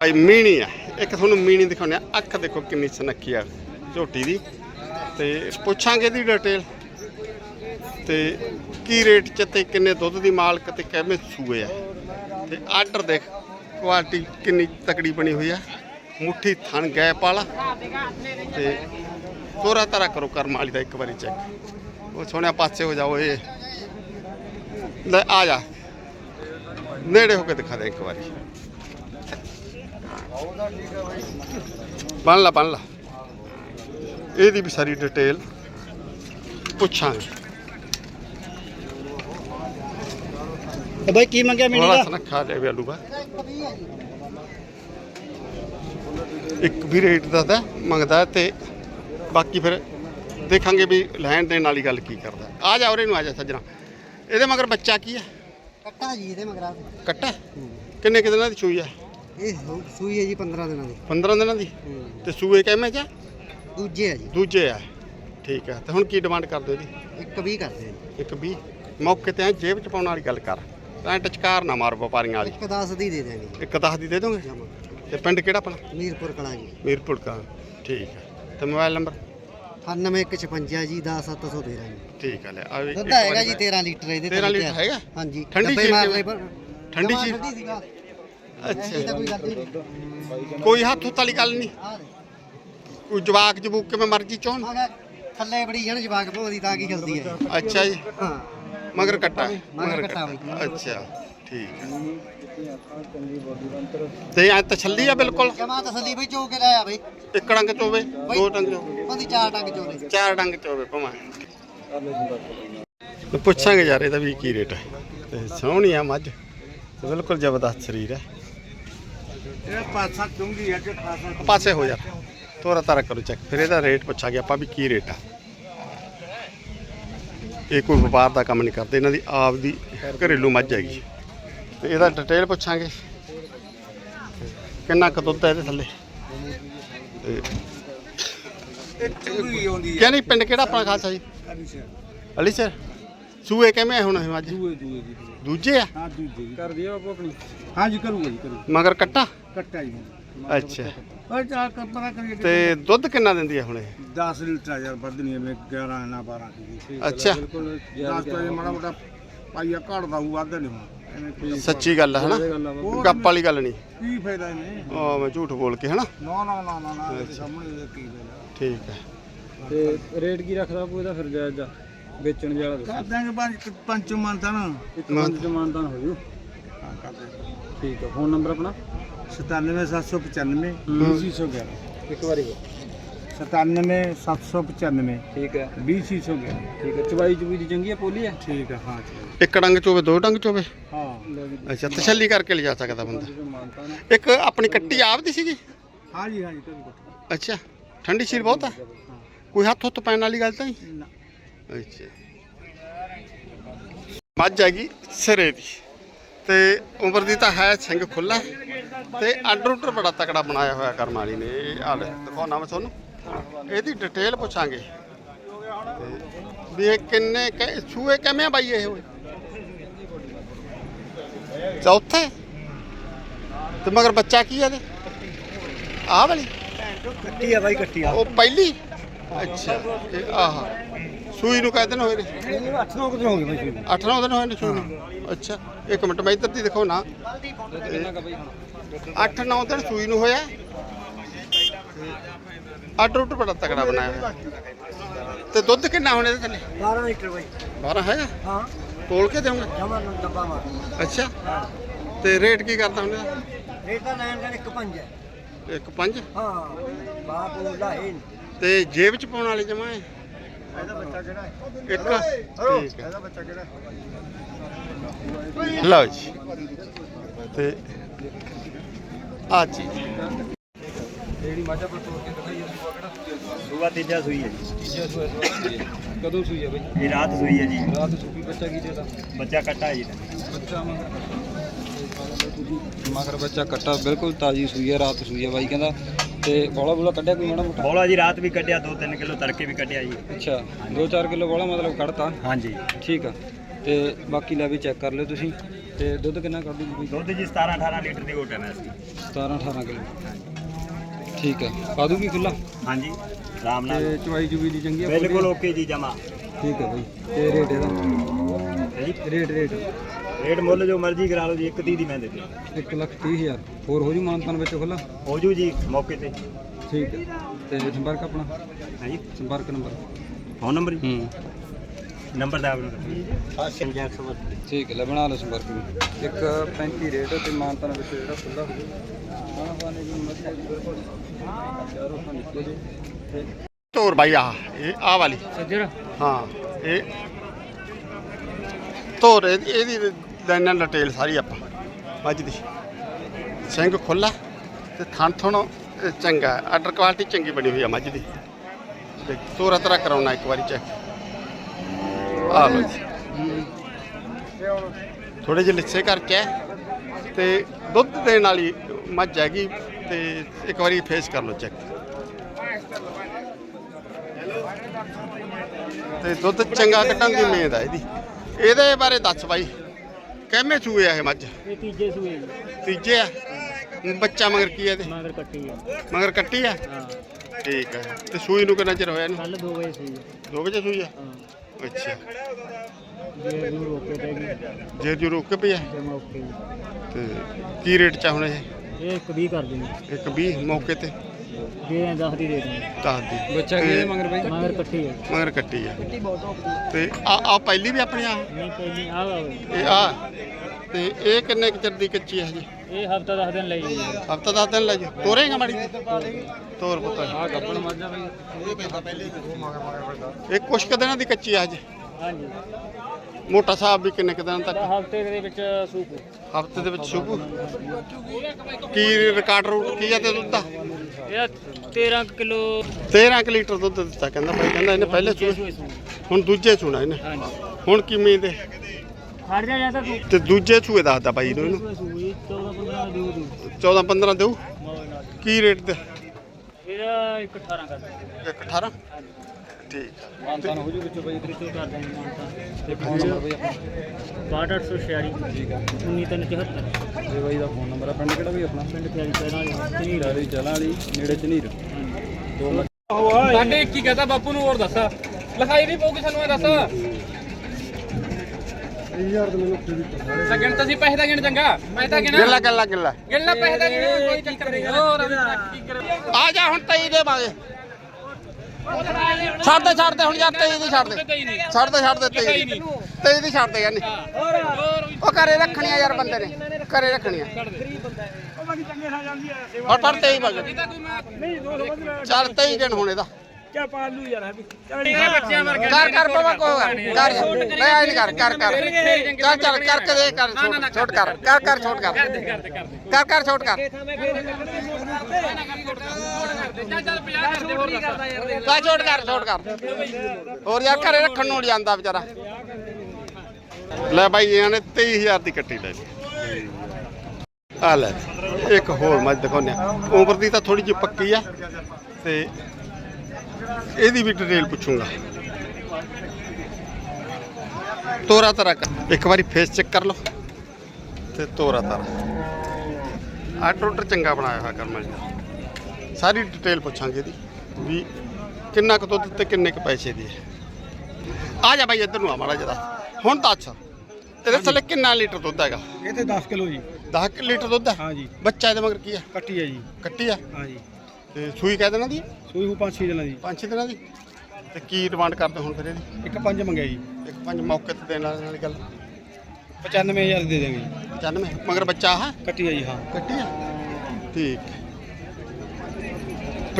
ਭਾਈ ਮੀਣੀ ਆ। ਇੱਕ ਤੁਹਾਨੂੰ ਮੀਣੀ ਦਿਖਾਉਂਦੇ ਆ। ਅੱਖ ਦੇਖੋ ਕਿੰਨੀ ਸਨੱਖੀ ਆ ਝੋਟੀ ਦੀ। ਤੇ ਪੁੱਛਾਂਗੇ ਦੀ ਡਿਟੇਲ ਤੇ ਕੀ ਰੇਟ ਚ ਤੇ ਕਿੰਨੇ ਦੁੱਧ ਦੀ ਮਾਲਕ ਤੇ ਕਿਵੇਂ ਸੂਏ ਆ। ਤੇ ਆਰਡਰ ਦੇਖ ਕੁਆਲਿਟੀ ਕਿੰਨੀ ਤਕੜੀ ਬਣੀ ਹੋਈ ਆ। ਮੁੱਠੀ ਥਣ ਗੈਪ ਵਾਲਾ। ਤੇ ਤੋਰਾ ਤਾਰਾ ਕਰੋ ਕਰਮ ਵਾਲੀ ਦਾ ਇੱਕ ਵਾਰੀ ਚੈੱਕ ਉਹ ਸੋਹਣਿਆ ਪਾਸੇ ਹੋ ਜਾਓ ਇਹ। ਲੈ ਆ ਜਾ। ਨੇੜੇ ਹੋ ਕੇ ਦਿਖਾ ਦੇ ਇੱਕ ਵਾਰੀ। ਬਣ ਲਾ ਬਣ ਲਾ। ਇਹਦੀ ਵੀ ਸਾਰੀ ਡਿਟੇਲ ਪੁੱਛਾਂਗੇ। ਤੇ ਬਾਈ ਕੀ ਮੰਗਿਆ ਮੀਣੀ ਦਾ? ਸੁਨੱਖਾ ਲੈ ਵੀ ਆਲੂਗਾ ਇੱਕ ਵੀ ਰੇਟ ਦੱਸਦਾ ਮੰਗਦਾ ਤੇ ਬਾਕੀ ਫਿਰ ਦੇਖਾਂਗੇ ਵੀ ਲੈਣ ਦੇਣ ਵਾਲੀ ਗੱਲ ਕੀ ਕਰਦਾ। ਆ ਜਾ ਉਰੇ ਨੂੰ ਆ ਜਾ ਸੱਜਣਾ। ਇਹਦੇ ਮਗਰ ਬੱਚਾ ਕੀ ਹੈ? ਕੱਟਾ ਜੀ ਇਹਦੇ ਮਗਰਾ ਕੱਟਾ? ਕਿੰਨੇ ਕਿ ਦਿਨਾਂ ਦੀ ਸੂਈ ਆ ਇਹ ਹੋ- ਸੂਈ ਹੈ ਜੀ 15 ਦਿਨਾਂ ਦੀ। 15 ਦਿਨਾਂ ਦੀ? ਤੇ ਸੂਏ ਕਿਵੇਂ ਚ ਆ? ਦੂਜੇ ਹੈ ਜੀ। ਦੂਜੇ ਆ। ਠੀਕ ਹੈ ਤੇ ਹੁਣ ਕੀ ਡਿਮਾਂਡ ਕਰਦੇ ਇਹਦੀ ਇੱਕ ਵੀ ਕਰਦੇ ਜੀ। ਇੱਕ 20 ਮੌਕੇ ਤੇ ਐਂ ਜੇਬ ਚ ਪਾਉਣ ਵਾਲੀ ਗੱਲ ਕਰ। ਐਂ ਟਚਕਾਰ ਨਾ ਮਾਰ ਵਪਾਰੀਆਂ ਵਾਲੀ। ਇੱਕ 10 ਦੀ ਦੇ ਦੇਣੀ। ਇੱਕ 10 ਦੀ ਦੇ ਦੋਗੇ? ਜਮਾ। ਤੇ ਪਿੰਡ ਕਿਹੜਾ ਆਪਣਾ ਮੀਰਪੁਰ ਕਲਾਂ ਜੀ। ਮੀਰਪੁਰ ਕਾ ਠੀਕ ਹੈ ਤੇ ਮੋਬਾਈਲ ਨੰਬਰ? 9156 ਜੀ 10713 ਜੀ। ਠੀਕ ਹੈ ਲੈ ਆ ਵੀ ਦੁੱਧ ਇੱਕ ਹੈਗਾ ਵਾਰੀ ਜੀ 13 ਲੀਟਰ ਇਹਦੇ 13 ਲੀਟਰ ਹੈਗਾ? ਹਾਂਜੀ। ਠੰਡੀ ਡੱਬੇ ਚੀਜ਼ ਮਾਰ? ਲਏ ਪਰ ਠੰਡੀ ਜਮਾਂ ਚੀਜ਼? ਠੰਡੀ ਸੀਗਾ। ਅੱਛਾ। ਕੋਈ ਗੱਲ ਹੀ ਨਹੀਂ। ਕੋਈ ਹੱਥ ਹੁੱਥ ਵਾਲੀ ਗੱਲ ਨਹੀਂ। ਕੋਈ ਜਵਾਕ ਜਬੂਕ ਕਿਵੇਂ ਮਰਜ਼ੀ ਗਿਆ ਥੱਲੇ ਬੜੀ ਜਣ ਜਵਾਕ ਭੋਦੀ ਤਾਂ ਕੀ ਖਲਦੀ ਹੈ। ਅੱਛਾ ਜੀ। ਹਾਂ। ਮਗਰ ਕੱਟਾ। ਮਗਰ ਕੱਟਾ। ਅੱਛਾ ਠੀਕ ਤੇ ਐ ਤਸੱਲੀ ਆ ਬਿਲਕੁਲ। ਜਮਾ ਤਸੱਲੀ ਬਈ ਚੋ ਕੇ ਲਾਇਆ ਬਈ। ਇੱਕ ਡੰਗ ਚ ਹੋਵੇ ਦੋ ਡੰਗ ਚ ਹੋਵੇ। ਉਹਦੀ ਚਾਰ ਟੰਗ ਚੋਲੇ ਚਾਰ ਡੰਗ ਚ ਹੋਵੇ ਭਾਵੇਂ। ਪੁੱਛਾਂਗੇ ਯਾਰ ਇਹਦਾ ਵੀ ਕੀ ਰੇਟ ਹੈ। ਤੇ ਸੋਹਣੀ ਆ ਮੱਝ। ਬਿਲਕੁਲ ਜ਼ਬਰਦਸਤ ਸਰੀਰ ਹੈ। ਇਹ ਪਾਸਾ ਹੈ ਕਿ ਖਾਸਾ ਪਾਸੇ ਹੋ ਯਾਰ ਤੋਰਾ ਤਾਰਾ ਕਰੋ ਚੈੱਕ ਫਿਰ ਇਹਦਾ ਰੇਟ ਪੁੱਛਾਂਗੇ ਆਪਾਂ ਵੀ ਕੀ ਰੇਟ ਆ। ਇਹ ਕੋਈ ਵਪਾਰ ਦਾ ਕੰਮ ਨਹੀਂ ਕਰਦੇ ਇਹਨਾਂ ਦੀ ਆਪ ਦੀ ਘਰੇਲੂ ਮੱਝ ਹੈਗੀ। ਤੇ ਇਹਦਾ ਡਿਟੇਲ ਪੁੱਛਾਂਗੇ। ਕਿੰਨਾ ਕੁ ਦੁੱਧ ਹੈ ਇਹਦੇ ਥੱਲੇ? ਤੇ ਇਹ ਆਉਂਦੀ ਪਿੰਡ ਕਿਹੜਾ ਆਪਣਾ ਖਾਲਸਾ ਜੀ? ਅਲੀ ਸਰ ਸੂਏ ਕਿਵੇਂ ਹੁਣ ਇਹ ਮੱਝ? ਦੂਏ ਦੂਏ ਜੀ ਦੂਜੇ ਆ? ਹਾਂ ਦੂਜੇ ਜੀ ਕਰ ਦਿਓ ਆਪੋ ਆਪਣੀ। ਹਾਂ ਜੀ ਕਰੂਗਾ ਜੀ ਕਰੂ ਮਗਰ ਕੱਟਾ? ਕੱਟਾ ਜੀ। ਅੱਛਾ। ਓਏ ਚਾਰ ਕਰ ਪਤਾ ਕਰੀਏ ਤੇ ਦੁੱਧ ਕਿੰਨਾ ਦਿੰਦੀ ਆ ਹੁਣ ਇਹ? 10 ਲੀਟਰ ਯਾਰ ਵੱਧਣੀ ਹੈ ਮੈਂ 11 ਨਾ 12 ਦੀ। ਅੱਛਾ। 10 ਤੋਂ ਮਾੜਾ ਮੋਟਾ ਪਾਈਆ ਘੜਦਾ ਉਹ ਵੱਧ ਨਹੀਂ ਹੁਣ। ਐਵੇਂ ਕੋਈ ਸੱਚੀ ਗੱਲ ਹੈ ਹਨਾ? ਹੋਰ ਗੱਪ ਵਾਲੀ ਗੱਲ ਨਹੀਂ। ਕੀ ਫਾਇਦਾ ਇਹਨੇ? ਆ ਮੈਂ ਝੂਠ ਬੋਲ ਕੇ ਹਨਾ? ਨਾ ਨਾ ਨਾ ਨਾ ਨਾ ਇਹਦੇ ਸਾਹਮਣੇ ਇਹ ਕੀ ਫਾਇਦਾ। ਠੀਕ ਹੈ ਤੇ ਰੇਟ ਕੀ ਰੱਖਦਾ ਪੂ ਇਹਦਾ ਫਿਰ ਜਾਇਜ਼ ਦਾ? ਵੇਚਣ ਵਾਲਾ ਦੱਸੋ। ਕਰ ਦਾਂਗੇ ਪੰਜ ਪੰਜ ਮੰਨਤਾ ਨਾ। ਇੱਕ ਪੰਜ ਜਮਾਨਤਾਂ ਹੋ ਜੂ। ਹਾਂ ਕਰ ਦਾਂਗੇ ਠੀਕ ਹੈ ਫੋਨ ਨੰਬਰ ਆਪਣਾ? 97795 20611 ਇੱਕ ਵਾਰੀ 97795 ਠੀਕ ਹੈ। 20611 ਠੀਕ ਹੈ। ਚਵਾਈ ਚੁਈ ਦੀ ਚੰਗੀ ਹੈ ਪੋਲੀ ਹੈ? ਠੀਕ ਹੈ ਹਾਂ ਚਲੋ। ਇੱਕ ਡੰਗ ਚ ਹੋਵੇ ਦੋ ਡੰਗ ਚ ਹੋਵੇ ਹਾਂ। ਅੱਛਾ ਤਸੱਲੀ ਕਰਕੇ ਲਿਜਾ ਸਕਦਾ ਬੰਦਾ। ਨੇ। ਇੱਕ ਆਪਣੀ ਕੱਟੀ ਆਪ ਦੀ ਸੀਗੀ? ਹਾਂ ਜੀ ਹਾਂ ਜੀ ਕੁਛ ਅੱਛਾ ਠੰਡੀ ਸੀਰ ਬਹੁਤ ਆ? ਕੋਈ ਹੱਥ ਹੁੱਥ ਪੈਣ ਵਾਲੀ ਗੱਲ ਤਾਂ ਨਹੀਂ? ਨਾ। ਅੱਛਾ। ਮੱਝ ਹੈਗੀ ਸਿਰੇ ਦੀ। ਤੇ ਉਮਰ ਦੀ ਤਾਂ ਹੈ ਸਿੰਘ ਖੁੱਲਾ ਤੇ ਉਡਰ ਬੜਾ ਤਕੜਾ ਬਣਾਇਆ ਹੋਇਆ ਕਰਮ ਵਾਲੀ ਨੇ। ਇਹ ਆ ਲੈ ਦਿਖਾਉਣਾ ਮੈਂ ਤੁਹਾਨੂੰ। ਇਹਦੀ ਡਿਟੇਲ ਪੁੱਛਾਂਗੇ। ਵੀ ਇਹ ਕਿੰਨੇ ਕ- ਸੂਏ ਕਿਵੇਂ ਆ ਬਾਈ ਇਹ? ਹੋਏ ਚੌਥੇ? ਤੇ ਮਗਰ ਬੱਚਾ ਕੀ ਹੈ ਆਹ ਵਾਲੀ? ਕੱਟੀ ਆ ਬਾਈ ਕੱਟੀ ਉਹ ਪਹਿਲੀ? ਅੱਛਾ ਤੇ ਆਹ। ਸੂਈ ਨੂੰ ਕਹਿੰਦੇ ਨੇ ਹੋਏ ਨੇ? 8 9 ਦਿਨ ਹੋ ਗਏ ਬਾਈ 8-9 ਦਿਨ ਹੋਏ ਨੇ ਸੂਈ ਨੂੰ। ਅੱਛਾ। ਇੱਕ ਮਿੰਟ ਮੈਂ ਇੱਧਰ ਦੀ ਕਾ ਬਈ 8-9 ਦਿਨ ਸੂਈ ਨੂੰ ਹੋਇਆ। ਆਰਡਰ ਉਡਰ ਬੜਾ ਤਕੜਾ ਬਣਾਇਆ ਹੋਇਆ। ਤੇ ਦੁੱਧ ਕਿੰਨਾ ਹੁਣ ਇਹਦੇ ਥੱਲੇ? 12 ਲੀਟਰ ਬਾਈ। 12 ਹੈਗਾ? ਹਾਂ। ਤੋਲ ਕੇ ਦੇਵਾਂਗੇ ਜਮਾ ਨੂੰ ਡੱਬਾ ਮਾਰ। ਅੱਛਾ। ਤੇ ਰੇਟ ਕੀ ਕਰਦਾ ਹੁਣ ਇਹਦਾ? ਰੇਟ ਤਾਂ ਲੈਣ ਦਾ ਇੱਕ ਪੰਜ ਹੈ। ਇੱਕ ਪੰਜ? ਹਾਂ। ਬਾਪ ਬੋਲਦਾ ਹੈ ਤੇ ਜੇਬ ਚ ਪਾਉਣ ਵਾਲੇ ਜਮਾ ਹੈ? ਇਹਦਾ ਬੱਚਾ ਕਿਹੜਾ ਹੈ? ਇੱਕ। ਠੀਕ ਹੈ। ਇਹਦਾ ਬੱਚਾ ਕਿਹੜਾ ਹੈ? ਲਓ ਜੀ ਤੇ ਆ ਚੀਜ਼ ਜਿਹੜੀ ਮਾਝਾ ਪਰ ਤੋੜ ਕੇ ਦਿਖਾਈ ਉਸ ਕੋ ਕਿਹੜਾ? ਸੁਬਾ ਤੀਜਾ ਸੂਈ ਹੈ ਜੀ। ਤੀਜਾ ਸੂਆ ਸੂਆ ਕਦੋਂ ਸੂਈ ਹੈ ਬਈ? ਇਹ ਰਾਤ ਸੂਈ ਹੈ ਜੀ। ਰਾਤ ਸੂਪੀ ਬੱਚਾ ਕੀ ਦੇਦਾ ਬੱਚਾ ਕੱਟਾ ਜੀ। ਬੱਚਾ ਮਗਰ ਬੱਚਾ ਕੱਟਾ ਬਿਲਕੁਲ ਤਾਜੀ ਸੂਈ ਹੈ ਰਾਤ ਸੂਈ ਹੈ ਬਾਈ ਕਹਿੰਦਾ। ਤੇ ਬੋਲਾ ਬੋਲਾ ਕੱਢਿਆ ਕੋਈ ਮਾੜਾ ਮੋਟਾ? ਬੋਲਾ ਜੀ ਰਾਤ ਵੀ ਕੱਢਿਆ 2-3 ਕਿਲੋ ਤੜਕੇ ਵੀ ਕੱਢਿਆ ਜੀ। ਅੱਛਾ 2-4 ਕਿਲੋ ਬੋਲਾ ਮਤਲਬ ਕੱਢਤਾ? ਹਾਂਜੀ। ਠੀਕ ਆ। ਤੇ ਬਾਕੀ ਲੈ ਵੀ ਚੈੱਕ ਕਰ ਲਿਓ ਤੁਸੀਂ। ਤੇ ਦੁੱਧ ਕਿੰਨਾ ਕੱਢ ਦੂਗੀ ਦੁੱਧ ਜੀ 17 18 ਲੀਟਰ ਦੀ ਓਟਨ ਹੈ ਸੀ 17 18 ਕਿਲੋ। ਠੀਕ ਹੈ। ਪਾ ਦੂਗੀ ਖੁੱਲਾ ਹਾਂਜੀ ਆਰਾਮ ਨਾਲ। ਤੇ ਚਵਾਈ ਚੁਬੀ ਦੀ ਚੰਗੀ ਆ? ਬਿਲਕੁਲ ਓਕੇ ਜੀ ਜਮਾ। ਠੀਕ ਹੈ ਬਾਈ। ਤੇ ਰੇਟ ਇਹਦਾ? ਜੀ ਰੇਟ ਰੇਟ। ਰੇਟ ਮੁੱਲ ਜੋ ਮਰਜ਼ੀ ਕਰਾ ਲਓ ਜੀ 1 ਦੀ ਮੈਂ ਦੇ ਦੇ 1 ਲੱਖ 30 ਹਜ਼ਾਰ। ਹੋਰ ਹੋ ਜੂ ਮਾਨਤਾਨ ਵਿੱਚ ਖੁੱਲਾ ਹੋ ਜੂ ਜੀ ਮੌਕੇ ਤੇ। ਠੀਕ ਹੈ। ਤੇ ਸੰਪਰਕ ਆਪਣਾ? ਹੈ ਜੀ ਸੰਪਰਕ ਨੰਬਰ? ਫੋਨ ਨੰਬਰ ਜੀ? ਹੂੰ। ਨੰਬਰ ਦਾ ਆਪਣਾ ਠੀਕ ਹੈ ਲੈ ਬਣਾ ਲਓ ਸੰਪਰਕ ਇੱਕ 35 ਰੇਟ ਤੇ ਮਾਨਤਾਨ ਵਿੱਚ ਜਿਹੜਾ ਖੁੱਲਾ ਹੋ ਜੂ ਖਾਣਾ ਖਾਣੇ ਦੀ ਮੱਛੀ ਬਿਲਕੁਲ। ਚਾਰੋਂ ਖਾਂ ਨਿਕਲ ਜੇ। ਤੇ ਤੋਰ ਬਾਈ ਆ ਇਹ ਆ ਵਾਲੀ। ਸੱਜਰ ਹਾਂ ਇਹ। ਤੋਰ ਇਹਦੀ ਇਹਦੀ ਲੈਣਾ ਡਿਟੇਲ ਸਾਰੀ ਆਪਾਂ। ਮੱਝ ਦੀ। ਸਿੰਘ ਖੁੱਲਾ ਤੇ ਥਣ ਥਣ ਚੰਗਾ। ਆਰਡਰ ਕੁਆਲਿਟੀ ਚੰਗੀ ਬਣੀ ਹੋਈ ਆ ਮੱਝ ਦੀ। ਤੇ ਤੋਰਾ ਤਰਾ ਕਰਾਉਣਾ ਇੱਕ ਵਾਰੀ ਚੈੱਕ ਆ ਲਓ ਜੀ। ਥੋੜੇ ਜਿਹੇ ਲਿੱਸੇ ਕਰਕੇ ਹੈ ਤੇ ਦੁੱਧ ਦੇਣ ਵਾਲੀ ਮੱਝ ਹੈਗੀ ਤੇ ਇੱਕ ਵਾਰੀ ਫੇਸ ਕਰ ਲਓ ਚੈੱਕ ਤੇ ਦੁੱਧ ਚੰਗਾ ਕੱਢਣ ਦੀ ਉਮੀਦ ਆ ਇਹਦੀ। ਇਹਦੇ ਬਾਰੇ ਦੱਸ ਬਾਈ ਕਿਵੇਂ ਚੂਏ ਆ ਇਹ ਮੱਝ? ਇਹ ਤੀਜੇ ਸੂਏ ਤੀਜੇ ਆ? ਬੱਚਾ ਮਗਰ ਕੀ ਆ ਇਹਦੇ? ਮਗਰ ਕੱਟੀ ਆ। ਮਗਰ ਕੱਟੀ ਆ? ਹਾਂ। ਠੀਕ ਹੈ ਤੇ ਸੂਈ ਨੂੰ ਕਿੰਨਾ ਚਿਰ ਹੋਇਆ ਇਹਨੂੰ? ਕੱਲ 2 ਵਜੇ ਸੂਈ ਦੋ ਵਜੇ ਸੂਈ ਆ? ਹਾਂ। ਅੱਛਾ। ਜੇ ਨੂੰ ਰੋਕੇ ਤੇ ਜੀ ਜੇ ਜੂ ਰੁਕ ਕੇ ਪਈ ਆ? ਤੇ ਮੌਕੇ ਤੇ। ਕੀ ਰੇਟ ਚਾ ਹੁਣ ਇਹ? ਇਹ ਇੱਕ ਕਰ ਦਿੰਦੇ। ਇੱਕ 20 ਮੌਕੇ ਤੇ? ਜੇ 10 ਦੀ ਦੇ ਦਿੰਦੇ। ਦੱਸ ਦੀ। ਬੱਚਾ ਕਿਹਦੇ ਮਗਰ ਬਾਈ? ਮਗਰ ਕੱਟੀ ਹੈ ਮਗਰ ਕੱਟੀ ਆ। ਤੇ ਆ ਆ ਪਹਿਲੀ ਵੀ ਆਪਣੀ ਆ? ਨਹੀਂ ਪਹਿਲੀ ਆ ਵਾ। ਇਹ ਆ। ਤੇ ਇਹ ਕਿੰਨੇ ਕੁ ਚਿਰ ਦੀ ਕੱਚੀ ਹੈ ਜੀ ਇਹ ਹਫਤਾ 10 ਦਿਨ ਲਈ। ਜੀ ਹਫਤਾ ਦਸ ਦਿਨ ਲੈ ਜਾ ਤੋਰੇਗਾ ਮਾੜੀ ਤੋਰ ਪੁੱਤ। ਆ ਗੱਪਣ ਮੱਝਾਂ ਬਾਈ। ਇਹ ਕੁਛ ਕੁ ਦਿਨਾਂ ਦੀ ਕੱਚੀ ਆ ਹਜੇ ਹਾਂਜੀ। ਮੋਟਾ ਸਾਹਿਬ ਵੀ ਕਿੰਨੇ ਕੁ ਦਿਨਾਂ ਤੱਕ? ਹਫ਼ਤੇ ਦੇ ਵਿੱਚ ਸੂਪ ਹਫ਼ਤੇ ਦੇ ਵਿੱਚ ਸ਼ੁਭੂ ਕੀ ਰਿਕਾਰਡ ਰੂਟ ਕੀ ਆ ਤੇ ਦੁੱਧ ਦਾ? ਇਹ 13 ਕਿਲੋ। 13 ਕੁ ਲੀਟਰ ਦੁੱਧ ਦਿੱਤਾ ਕਹਿੰਦਾ ਭਾਈ ਕਹਿੰਦਾ ਇਹਨੇ ਪਹਿਲੇ ਚੂਹੇ ਹੁਣ ਦੂਜੇ ਚੁਣਾ ਇਹਨੇ। ਹਾਂਜੀ। ਹੁਣ ਕੀ ਉਮੀਦ ਹੈ? ਖੜ ਜਾ ਜਾਂ ਤਾਂ ਤੂੰ। ਤੇ ਦੂਜੇ ਚੂਹੇ ਦੱਸਦਾ ਬਾਈ ਨੂੰ ਇਹਨੂੰ। ਸੂਈ 14 15 ਦਿਓ ਦੂ 14 15 ਦੇਊ? ਮੌਜ ਨਾਲ। ਕੀ ਰੇਟ ਦੇ ਇਹਦਾ ਇੱਕ 18 ਕਰ ਦਿੰਦੇ 18 ਠੀਕ। ਆ। ਮਾਨਤਾਨ ਹੋ ਜੂ ਵਿੱਚੋਂ ਬਾਈ ਕਿਤੋਂ ਕਰ ਦਿੰਦੇ ਮਾਨਤਾ। ਤੇ ਫੋਨ ਨੰਬਰ ਬਾਈ ਆਪਣਾ। 6846 ਠੀਕ ਆ। 19374 ਇਹ ਬਾਈ ਦਾ ਫੋਨ ਨੰਬਰ ਆ। ਪਿੰਡ ਕਿਹੜਾ ਬਾਈ ਆਪਣਾ? ਪਿੰਡ ਪਿਆਰੀ ਪੈਣਾ ਜੀ ਢੀਰਾ ਦੀ ਚਲਾਂ ਵਾਲੀ ਨੇੜੇ ਝਨੀਰ। ਦੋ ਮੱਝ ਸਾਡੇ ਕੀ ਕਹਤਾ ਬਾਪੂ ਨੂੰ ਹੋਰ ਦੱਸ। ਲਿਖਾਈ ਨਹੀਂ ਪਊਗੀ ਸਾਨੂੰ ਇਹ ਦੱਸ। 1000 ਦੇ ਮੈਨੂੰ ਸਗਣ ਤਾਂ ਸੀ ਪੈਸੇ ਦਾ ਗਿਣ ਚੰਗਾ। ਪੈਸੇ ਦਾ ਗਿਣ। ਗਿੱਲਾ ਗਿੱਲਾ ਗਿੱਲਾ ਗਿਣਨਾ ਪੈਸੇ ਦਾ ਗਿਣ ਕੋਈ ਚੱਕਰ ਨਹੀਂ। ਹੋਰ ਕੀ ਕਰੇ ਆ ਜਾ ਹੁਣ ਤਈ ਦੇਵਾਂਗੇ ਛੱਡ ਦੇ ਛੱਡ ਦੇ ਹੁਣ ਯਾਰ ਤਈ ਦੀ ਛੱਡ ਦੇ। ਛੱਡ ਦੇ ਛੱਡ ਦੇ ਤਈ ਦੀ। ਤਈ ਦੀ। ਛੱਡ ਦੇ ਯਾਰ ਨਹੀਂ ਉਹ ਘਰੇ ਰੱਖਣੀਆਂ ਯਾਰ ਬੰਦੇ ਨੇ। ਘਰੇ ਰੱਖਣੀਆਂ। ਹੋਰ ਪਰ ਤਈ ਬਗ ਚੱਲ ਤਈ ਦਿਨ ਹੁਣ ਇਹਦਾ। ਕਿਆ ਪਾਲੂ ਯਾਰ ਬੱਚਿਆਂ ਵਰਗਾ ਕਰ ਕਰ ਪਵਾ ਕੋ ਕਰ ਨਹੀਂ ਆਈ ਨਹੀਂ ਕਰ ਕਰ ਕਰ। ਚੱਲ ਚੱਲ ਕਰਕੇ ਦੇ ਕਰ ਛੋਟ ਛੋਟ ਕਰ ਕਰ ਕਰ ਛੋਟ ਕਰ। ਕਰ ਕਰ ਛੋਟ ਕਰ। ਚੱਲ ਚੱਲ 50 ਕਰਦੇ ਹੋਰ ਦੱਸ। ਕਾ ਛੋਟ ਕਰ ਛੋਟ ਕਰ। ਹੋਰ ਯਾਰ ਘਰੇ ਰੱਖਣ ਨੂੰ ਜਾਂਦਾ ਵਿਚਾਰਾ। ਲੈ ਬਾਈ ਇਹਨਾਂ ਨੇ 23000 ਦੀ ਕੱਟੀ ਲੈ ਲਈ। ਆ ਲੈ ਇੱਕ ਹੋਰ ਮੱਝ ਦਿਖਾਉਂਦੇ। ਆ ਉਮਰ ਦੀ ਤਾਂ ਥੋੜੀ ਜਿਹੀ ਪੱਕੀ ਆ। ਤੇ ਇਹਦੀ ਵੀ ਡਿਟੇਲ ਪੁੱਛੂੰਗਾ। ਤੋਰਾ ਤਰਾ ਕਰ। ਇੱਕ ਵਾਰੀ ਫੇਸ ਚੈੱਕ ਕਰ ਲਓ। ਤੇ ਤੋਰਾ ਤਰਾ। ਆ ਟੋਟਰ ਚੰਗਾ ਬਣਾਇਆ ਹੋਇਆ ਕਰਮਲ ਜੀ ਸਾਰੀ ਡਿਟੇਲ ਪੁੱਛਾਂਗੇ ਇਹਦੀ। ਵੀ ਕਿੰਨਾ ਕੁ ਦੁੱਧ ਤੇ ਕਿੰਨੇ ਕੁ ਪੈਸੇ ਦੀ ਹੈ। ਆ ਜਾ ਬਾਈ ਇੱਧਰ ਨੂੰ ਆ ਮਾੜਾ ਜਰਾ ਹੁਣ ਦੱਸ ਤੇਰੇ ਥੱਲੇ ਕਿੰਨਾ ਲੀਟਰ ਦੁੱਧ ਹੈਗਾ? ਇਹ ਤੇ 10 ਕਿਲੋ ਜੀ। 10 ਲੀਟਰ ਦੁੱਧ ਹੈ? ਹਾਂ ਜੀ। ਬੱਚਾ ਇਹਦੇ ਮਗਰ ਕੀ ਹੈ? ਕੱਟੀ ਹੈ ਜੀ। ਕੱਟੀ ਆ ਹਾਂ ਜੀ। ਤੇ ਸੂਈ ਕਹਿ ਦੇਣਾ ਦੀ ਸੂਈ ਹੂ 5-6 ਦਿਨਾਂ ਦੀ। ਪੰਜ ਛੇ ਦਿਨਾਂ ਦੀ? ਤੇ ਕੀ ਡਿਮਾਂਡ ਕਰਦੇ ਹੁਣ ਫਿਰ ਇਹਦੀ? ਇੱਕ ਪੰਜ ਮੰਗਿਆ ਜੀ। ਇੱਕ ਪੰਜ ਮੌਕੇ ਤੇ ਦੇਣ ਵਾਲੀ ਗੱਲ? 95000 ਦੇ ਦੇਵਾਂਗੇ। ਜੀ 95 ਮਗਰ ਬੱਚਾ ਆ ਕੱਟੀ ਹੈ ਜੀ ਹਾਂ। ਕੱਟੀ ਆ ਠੀਕ।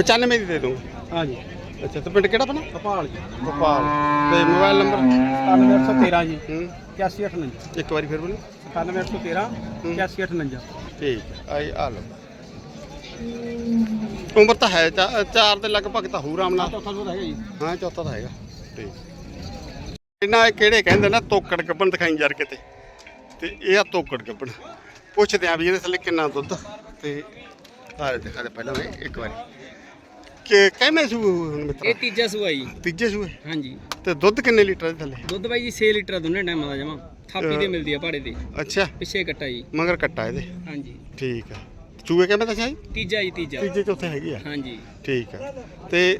95 ਦੀ ਦੇ ਦੂੰਗਾ ਹਾਂ ਜੀ। ਅੱਛਾ ਤੇ ਪਿੰਡ ਕਿਹੜਾ ਆਪਣਾ? ਕਪਾਲ ਜੀ। ਗੋਪਾਲ ਤੇ ਮੋਬਾਈਲ ਨੰਬਰ? 97813 ਜੀ। ਹੂੰ। 8158 ਇੱਕ ਵਾਰੀ ਫਿਰ ਬੋਲੋ। 97813 8158 ਠੀਕ ਹੈ, ਆਈ ਆ ਲਓ। ਉਮਰ ਤਾਂ ਹੈ ਚਾ- ਚਾਰ ਦੇ ਲਗਭਗ ਤਾਂ ਹੂ ਰਾਮ ਨਾਲ। ਚੌਥਾ ਸੂਤ ਹੈਗਾ ਜੀ। ਹਾਂ ਚੌਥਾ ਤਾਂ ਹੈਗਾ। ਠੀਕ। ਇਹਨਾਂ ਇਹ ਕਿਹੜੇ ਕਹਿੰਦੇ ਨਾ ਤੋਕੜ ਗੱਬਣ ਦਿਖਾਈ ਯਾਰ ਕਿਤੇ। ਤੇ ਇਹ ਆ ਤੋਕੜ ਗੱਬਣ। ਪੁੱਛਦੇ ਆ ਵੀ ਇਹਦੇ ਥੱਲੇ ਕਿੰਨਾ ਦੁੱਧ ਤੇ ਆ ਦਿਖਾ ਦੇ ਪਹਿਲਾਂ ਵੀ ਇੱਕ ਵਾਰੀ। ਕਿ ਕਿਵੇਂ ਸੂ ਹੁਣ ਮਿੱਤਰਾ? ਇਹ ਤੀਜਾ ਸੂਆ ਜੀ। ਤੀਜੇ ਸੂਏ? ਹਾਂਜੀ। ਤੇ ਦੁੱਧ ਕਿੰਨੇ ਲੀਟਰ ਦੇ ਥੱਲੇ? ਦੁੱਧ ਬਾਈ ਜੀ 6 ਲੀਟਰ ਦੋਨੇ ਟਾਈਮਾਂ ਦਾ ਜਮਾ। ਥਾਪੀ ਤੇ ਮਿਲਦੀ ਆ ਭਾੜੇ ਤੇ। ਅੱਛਾ। ਪਿੱਛੇ ਕੱਟਾ ਜੀ। ਮਗਰ ਕੱਟਾ ਇਹਦੇ। ਹਾਂਜੀ। ਠੀਕ ਆ। ਚੂਹੇ ਕਿਵੇਂ ਦੱਸਿਆ ਜੀ ਤੀਜਾ ਜੀ ਤੀਜਾ। ਤੀਜੇ ਚੌਥੇ ਹੈਗੀ ਆ। ਹਾਂਜੀ। ਠੀਕ ਆ। ਤੇ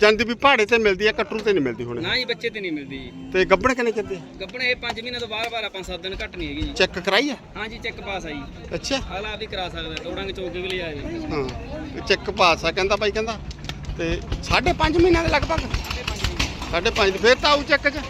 ਜਾਂਦੀ ਵੀ ਪਹਾੜੇ ਤੇ ਮਿਲਦੀ ਆ ਕਟਰੂ ਤੇ ਨਹੀਂ ਮਿਲਦੀ ਹੁਣ? ਨਾ ਜੀ ਬੱਚੇ ਤੇ ਨਹੀਂ ਮਿਲਦੀ। ਜੀ ਤੇ ਗੱਬੜ ਕਿੰਨੇ ਚਿਰਦੇ ਗੱਬਣ ਇਹ 5 ਮਹੀਨੇ ਤੋਂ ਬਾਅਦ ਬਾਅਦ ਆਪਾਂ 7 ਦਿਨ ਘੱਟ ਨਹੀਂ ਹੈਗੀ ਜੀ। ਚੈੱਕ ਕਰਾਈ ਆ? ਹਾਂਜੀ ਚੈੱਕ ਪਾਸ ਆ ਜੀ। ਅੱਛਾ। ਅਗਲਾ ਵੀ ਕਰਾ ਸਕਦਾ ਤੋੜਾਂਗੇ ਚੋਕ ਕੇ ਵੀ ਜੀ। ਹਾਂ ਚੈੱਕ ਪਾਸ ਆ ਕਹਿੰਦਾ ਬਾਈ ਕਹਿੰਦਾ। ਤੇ 5.5 ਮਹੀਨਿਆਂ ਦੇ ਲਗਭਗ? 5.5 ਫੇਰ ਤਾਂ ਆਉ ਚੈੱਕ ਚ।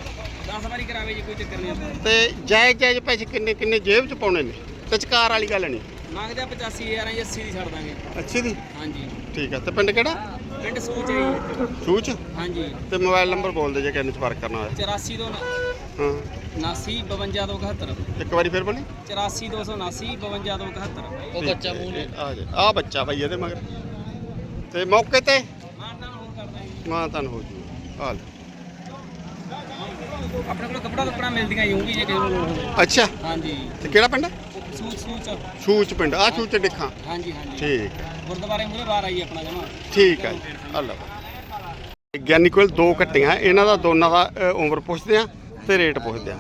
10 ਵਾਰੀ ਕਰਾਵੇ ਜੀ ਕੋਈ ਚੱਕਰ ਨਹੀਂ ਤੇ ਜਾਇਜ਼ ਜਾਇਜ਼ ਪੈਸੇ ਕਿੰਨੇ ਕਿੰਨੇ ਜੇਬ ਚ ਪਾਉਣੇ ਨੇ? ਤਚਕਾਰ ਵਾਲੀ ਗੱਲ ਨਹੀਂ। ਮੰਗਦੇ ਆ 85000 ਜੀ 80 ਦੀ ਛੱਡ ਦਾਂਗੇ। ਅੱਛੀ ਦੀ? ਹਾਂਜੀ। ਠੀਕ ਆ ਤੇ ਪਿੰਡ ਕਿਹੜਾ? ਪਿੰਡ ਸੂਚ ਹੈ ਜੀ। ਸੂਚ? ਹਾਂਜੀ। ਤੇ ਮੋਬਾਈਲ ਨੰਬਰ ਬੋਲ ਦੇ ਜੇ ਕਿਸੇ ਨੂੰ ਸੰਪਰਕ ਕਰਨਾ ਹੋਇਆ। 84 ਤੋਂ ਹਾਂ। 79 52 ਤੋਂ 71 ਇੱਕ ਵਾਰੀ ਫੇਰ ਬੋਲੀ। 84 279 52 ਤੋਂ 71 ਉਹ ਬੱਚਾ ਮੂੰਹ ਆ ਜਾ ਆ ਬੱਚਾ ਬਾਈ ਇਹਦੇ ਮਗਰ। ਤੇ ਮੌਕੇ ਤੇ ਮਾਰਦਾ ਹੋਰ ਕਰਦਾ ਜੀ ਮਾਂ ਤਨ ਹੋ ਜੂ। ਆ ਲੈ। ਆਪਣੇ ਕੋਲ ਕੱਪੜਾ ਕੱਪੜਾ ਮਿਲਦੀਆਂ ਜੀ ਉਹ ਵੀ ਜੇ ਕਿਸੇ ਨੂੰ ਲੋੜ ਹੋਵੇ। ਅੱਛਾ। ਹਾਂਜੀ। ਤੇ ਕਿਹੜਾ ਪਿੰਡ? ਸੂਚ ਸੂਚ। ਸੂਚ ਪਿੰਡ ਆ ਸੂਚ ਡਿੱਖਾਂ ਹਾਂਜੀ ਹਾਂਜੀ। ਠੀਕ ਹੈ। ਗੁਰਦੁਆਰੇ ਮੂਰੇ ਬਾਹਰ ਆਈ ਆਪਣਾ ਜਮਾ। ਠੀਕ ਹੈ ਲਓ। ਗਿਆਨੀ ਕੋਲ ਦੋ ਕੱਟੀਆਂ ਇਹਨਾਂ ਦਾ ਦੋਨਾਂ ਦਾ ਅ, ਉਮਰ ਪੁੱਛਦੇ ਆ ਤੇ ਰੇਟ ਪੁੱਛਦੇ ਆ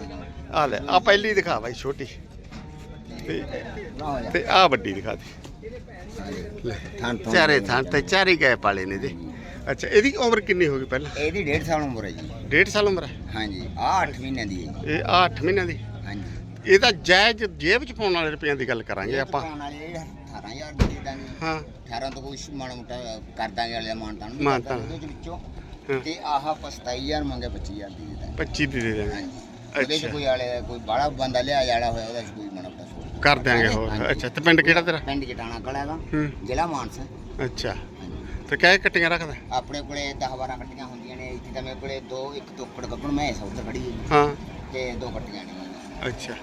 ਆ ਲੈ ਆ ਪਹਿਲੀ ਦਿਖਾ ਬਾਈ ਛੋਟੀ। ਤੇ ਤੇ ਆ ਵੱਡੀ ਦਿਖਾ ਦੇ। ਲੈ ਚਾਰੇ ਥਾਂ ਤੇ ਚਾਰੇ ਗਏ ਪਾਲੇ ਨੇ ਜੀ। ਅੱਛਾ ਇਹਦੀ ਉਮਰ ਕਿੰਨੀ ਹੋ ਗਈ ਪਹਿਲਾਂ? ਇਹਦੀ 1.5 ਸਾਲ ਉਮਰ ਹੈ ਜੀ। ਡੇਢ ਸਾਲ ਉਮਰ ਹੈ? ਹਾਂਜੀ ਆ 8 ਮਹੀਨਿਆਂ ਦੀ ਹੈ ਜੀ। ਇਹ ਆ 8 ਮਹੀਨਿਆਂ ਦੀ? ਹਾਂਜੀ। ਇਹ ਤਾਂ ਜਾਇਜ਼ ਜੇਬ ਚ ਪਾਉਣ ਵਾਲੇ ਰੁਪਈਆਂ ਦੀ ਗੱਲ ਕਰਾਂਗੇ ਆਪਾਂ। ਪਾਉਣ ਵਾਲੇ ਇਹ 18000 ਦੇ ਦਾਂਗੇ। ਹਾਂ। 18 ਤੋਂ ਕੋਈ ਮਾੜਾ ਮੋਟਾ ਕਰ ਦਾਂਗੇ ਵਾਲੇ ਮਾਨਤਾਨ ਮਾਨਤਾਨ। ਉਹਦੇ ਵਿੱਚੋਂ। ਹਾਂ। ਤੇ ਆਹ 25000 ਮੰਗੇ 25000 ਦੀ ਦੇ ਦਾਂਗੇ। 25 ਦੀ ਦੇ ਦੇਵਾਂਗੇ ਹਾਂਜੀ। ਉਹਦੇ ਚ ਅੱਛਾ। ਕੋਈ ਵਾਲੇ ਕੋਈ ਬਾੜਾ ਬੰਦਾ ਲਿਆ ਜਾੜਾ ਹੋਇਆ ਉਹਦਾ 'ਚ ਕੋਈ ਮਾੜਾ ਮੋਟਾ ਛੋੜ ਕਰ ਦਿਆਂਗੇ ਹੋਰ। ਹਾਂਜੀ। ਅੱਛਾ ਤੇ ਪਿੰਡ ਕਿਹੜਾ ਤੇਰਾ? ਪਿੰਡ ਜਟਾਣਾ ਕਲਾ ਦਾ। ਹੂੰ। ਜ਼ਿਲ੍ਹਾ ਮਾਨਸਾ। ਅੱਛਾ। ਹਾਂਜੀ। ਤੇ ਕਹਿ ਕੱਟੀਆਂ ਰੱਖਦਾ? ਆਪਣੇ ਕੋਲੇ 10 12 ਕੱਟੀਆਂ ਹੁੰਦੀਆਂ ਨੇ। ਇੱਥੇ ਤਾਂ ਮੇਰੇ ਕੋਲੇ ਦੋ ਇੱਕ ਤੋਕੜ ਗੱਬਣ ਮੈਂ ਸੌਦਰ ਖੜੀ ਹੈ ਜੀ, ਹਾਂ। ਤੇ ਦੋ ਕੱਟੀਆਂ ਨੇ। ਅੱਛਾ।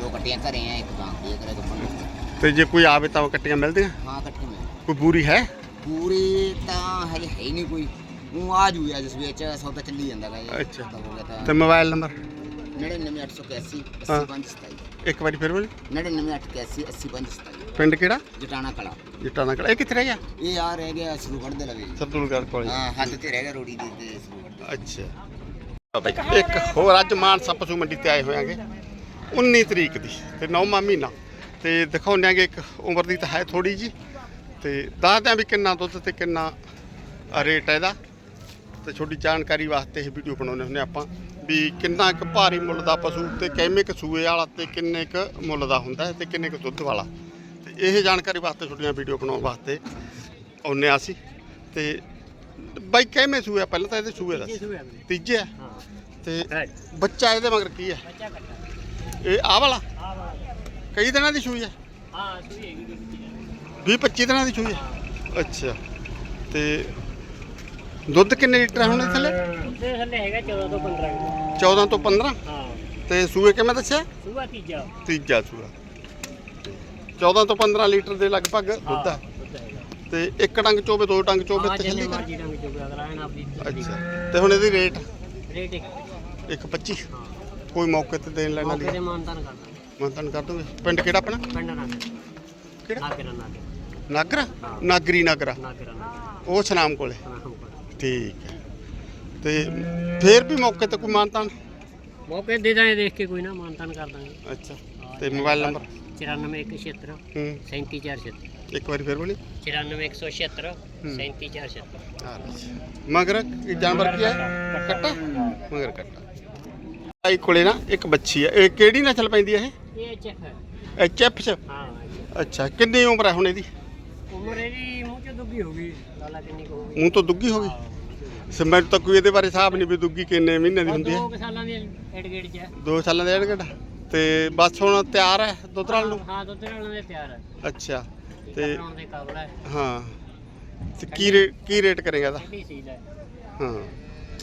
ਦੋ ਕੱਟੀਆਂ ਘਰੇ ਆ ਇੱਕ ਗਾਂ ਦੀ ਕਰੇ ਗੱਬਣ ਤੇ ਜੇ ਕੋਈ ਆਵੇ ਤਾਂ ਉਹ ਕੱਟੀਆਂ ਮਿਲਦੀਆਂ? ਹਾਂ ਕੱਟੀਆਂ ਨੇ ਕੋਈ ਬੂਰੀ ਹੈ? ਪੂਰੀ ਤਾਂ ਹਜੇ ਹੈ ਹੀ ਨਹੀਂ ਕੋਈ। ਉਹ ਆ ਜੂ ਜਿਸ ਵਿੱਚ ਸੌਦਾ ਚੱਲੀ ਜਾਂਦਾ ਗਾ ਅੱਛਾ। ਤਾਂ। ਮੋਬਾਈਲ ਨੰਬਰ 99881 ਹਾਂ। 8527 ਇੱਕ ਵਾਰੀ ਫਿਰ ਬੋਲ। 99881 8527 ਪਿੰਡ ਕਿਹੜਾ? ਜਟਾਣਾ ਕਲਾ। ਜੱਟਾਂ ਦਾ ਕਿਹੜਾ ਇਹ ਕਿੱਥੇ ਰਹਿ ਗਿਆ? ਇਹ ਆ ਰਹਿ ਗਿਆ ਸਰੂਗੜ ਦੇ ਲਵੇ। ਸਰਦੂਲਗੜ੍ਹ ਕੋਲ। ਹਾਂ ਹੱਦ ਤੇ ਰਹਿ ਗਿਆ ਰੋੜੀ ਦੀ ਤੇ ਸਰੂਗੜ ਅੱਛਾ। ਇੱਕ ਹੋਰ ਅੱਜ ਮਾਨਸਾ ਪਸ਼ੂ ਮੰਡੀ ਤੇ ਆਏ ਹੋਇਆਂਗੇ 19 ਤਰੀਕ ਦੀ ਤੇ 9ਵਾਂ ਮਹੀਨਾ। ਤੇ ਦਿਖਾਉਂਦੇ ਆਂਗੇ ਇੱਕ ਉਮਰ ਦੀ ਤਾਂ ਹੈ ਥੋੜੀ ਜੀ ਤੇ ਦੱਸਦੇ ਵੀ ਕਿੰਨਾ ਦੁੱਧ ਤੇ ਕਿੰਨਾ ਰੇਟ ਹੈ ਇਹਦਾ। ਤੇ ਛੋਟੀ ਜਾਣਕਾਰੀ ਵਾਸਤੇ ਇਹ ਵੀਡੀਓ ਬਣਾਉਂਦੇ ਹੁੰਦੇ ਆਪਾਂ ਵੀ ਕਿੰਨਾ ਕੁ ਭਾਰੀ ਮੁੱਲ ਦਾ ਪਸ਼ੂ ਤੇ ਕਿੰਨੇ ਕੁ ਸੂਏ ਵਾਲਾ ਤੇ ਕਿੰਨੇ ਕੁ ਮੁੱਲ ਦਾ ਹੁੰਦਾ ਤੇ ਕਿੰਨੇ ਕੁ ਦੁੱਧ ਵਾਲਾ। ਤੇ ਇਹ ਜਾਣਕਾਰੀ ਵਾਸਤੇ ਛੋਟੀਆਂ ਵੀਡੀਓ ਬਣਾਉਣ ਵਾਸਤੇ ਆਉਂਦੇ ਆ ਅਸੀਂ। ਤੇ ਬਾਈ ਕਿਵੇਂ ਸੂਏ? ਪਹਿਲਾਂ ਤਾਂ ਇਹਦੇ ਸੂਏ ਦਾ ਤੀਜੇ ਆ। ਹਾਂ। ਤੇ ਬੱਚਾ ਇਹਦੇ ਮਗਰ ਕੀ ਹੈ? ਬੱਚਾ ਇਹ ਆਹ ਵਾਲਾ? ਆ ਵਾਲਾ ਕਈ ਦਿਨਾਂ ਦੀ ਸੂਈ ਹੈ? ਹਾਂ ਸੂਈ ਹੈਗੀ ਕੋਈ 20 25 ਦਿਨਾਂ ਦੀ ਸੂਈ ਹੈ। ਅੱਛਾ। ਤੇ ਦੁੱਧ ਕਿੰਨੇ ਲੀਟਰ ਹੈ ਹੁਣ ਥੱਲੇ ਉੱਤੇ ਥੱਲੇ? ਹੈਗਾ 14 ਤੋਂ 15 ਕਿਲੋ 14 ਤੋਂ 15 ਹਾਂ ਤੇ ਸੂਏ ਕਿਵੇਂ ਦੱਸਿਆ? ਸੂਆ ਤੀਜਾ ਤੀਜਾ ਸੂਆ। 14 ਤੋਂ 15 ਲੀਟਰ ਦੇ ਲਗਭਗ ਦੁੱਧ ਹੈ। ਤੇ ਇੱਕ ਡੰਗ ਚੋਵੇ ਦੋ ਚੋਵੇ ਹਾਂ ਤਸੱਲੀ ਜਿੰਨੇ ਕਰ। ਅੱਛਾ। ਤੇ ਹੁਣ ਇਹਦੀ ਰੇਟ? ਰੇਟ ਇੱਕ। 1.25 ਹਾਂ। ਕੋਈ ਮੌਕੇ ਤੇ ਦੇਣ ਲੈਣ ਮੌਕੇ ਵਾਲੀ ਤੇ ਮਾਨਤਾਨ ਕਰਦਾ ਮੈਂ ਤੁਹਾਨੂੰ ਕਰ ਦੂੰਗਾ। ਪਿੰਡ ਕਿਹੜਾ ਆਪਣਾ? ਪਿੰਡ ਨਾ ਕਿਹੜਾ? ਨਾਗਰਾ ਨਾਗਰਾ। ਨਾਗਰਾ? ਹਾਂ। ਨਾਗਰੀ ਨਾਗਰਾ। ਨਾਗਰਾ ਨਾਗਰਾ। ਉਹ ਸਨਾਮ ਕੋਲੇ? ਹਾਂ ਹਾਂ ਠੀਕ ਹੈ। ਤੇ ਫੇਰ ਵੀ ਮੌਕੇ ਤੇ ਕੋਈ ਮਾਨਤਾਨ? ਮੌਕੇ ਦੇ ਦਾਂਗੇ ਦੇਖ ਕੇ ਕੋਈ ਨਾ ਮਾਨਤਾਨ ਕਰ ਦਾਂਗੇ। ਅੱਛਾ। ਤੇ ਮੋਬਾਈਲ ਨੰਬਰ? 94176 ਹੂੰ। 37476 ਇੱਕ ਵਾਰੀ ਫੇਰ ਬੋਲੀ 94176 ਹੂੰ। 37476 ਆ ਲੈ। ਮਗਰ ਕੀ ਜਾਨਵਰ ਕੀ ਹੈ? ਕੱਟਾ। ਮਗਰ ਕੱਟਾ। ਆਈ ਕੋਲੇ ਨਾ ਇੱਕ ਬੱਚੀ ਹੈ ਇਹ ਕਿਹੜੀ ਨਸਲ ਪੈਂਦੀ ਹੈ ਇਹ? ਇਹ ਐਚ ਐਫ। ਚ? ਹਾਂ ਅੱਛਾ ਕਿੰਨੀ ਉਮਰ ਹੈ ਹੁਣ ਇਹਦੀ? ਉਮਰ ਇਹਦੀ ਮੂੰਹ ਚ ਦੁੱਗੀ ਹੋ ਗਈ। ਲਾਲਾ ਕਿੰਨੀ ਕੁ ਹੋ ਗਈ। ਮੂੰਹ ਤੋਂ ਦੁੱਗੀ ਹੋ ਗਈ? ਸ ਮੈਨੂੰ ਤਾਂ ਕੋਈ ਇਹਦੇ ਬਾਰੇ ਹਿਸਾਬ ਨਹੀਂ ਵੀ ਦੁੱਗੀ ਕਿੰਨੇ ਮਹੀਨੇ ਦੀ ਹੁੰਦੀ ਹੈ ਦੋ ਕੁ ਸਾਲਾਂ ਦੀ ਐਡ ਗੇੜ ਚ ਹੈ ਸਾਲਾਂ ਦੇ ਡੇਢ ਤੇ ਬਸ ਹੁਣ ਤਿਆਰ ਹੈ ਦੁੱਧ ਨਾਲ ਨੂੰ? ਹਾਂ ਦੁੱਧ ਨਾਲ ਦੇ ਤਿਆਰ ਹੈ ਅੱਛਾ ਤੇ ਤੇ ਬਣਾਉਣ ਦੇ ਕਾਬਲ ਹੈ ਹਾਂ ਤੇ ਕੀ ਰੇਟ ਕੀ ਰੇਟ ਕਰੇਗਾ ਇਹਦਾ? ਸੀਲ ਹੈ। ਹਾਂ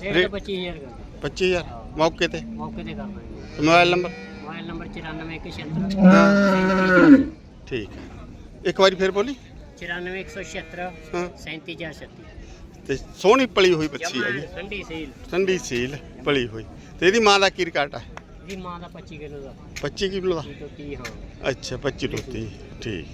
ਰੇਟ ਰੇ- 25000 ਕਰ 25000 ਮੌਕੇ ਤੇ? ਮੌਕੇ ਤੇ ਕਰ ਦਾਂਗੇ ਮੋਬਾਈਲ ਨੰਬਰ? ਮੋਬਾਈਲ ਨੰਬਰ 94176 ਠੀਕ ਹੈ। ਇੱਕ ਵਾਰੀ ਫੇਰ ਬੋਲੀ। 94176 ਹਾਂ। 37036 ਤੇ ਸੋਹਣੀ ਪਲੀ ਹੋਈ ਬੱਚੀ ਜਮਾ ਹੈਗੀ। ਠੰਡੀ ਸੀਲ। ਠੰਡੀ ਸੀਲ ਪਲੀ ਹੋਈ। ਤੇ ਇਹਦੀ ਮਾਂ ਦਾ ਕੀ ਰਿਕਾਰਡ ਹੈ ਦੀ ਮਾਂ ਦਾ 25 ਕਿਲੋ ਦਾ। 25 ਕਿਲੋ ਦਾ? ਕੀ ਤੋਂ 30 ਹਾਂ। ਅੱਛਾ 25 ਤੋਂ 30 ਠੀਕ।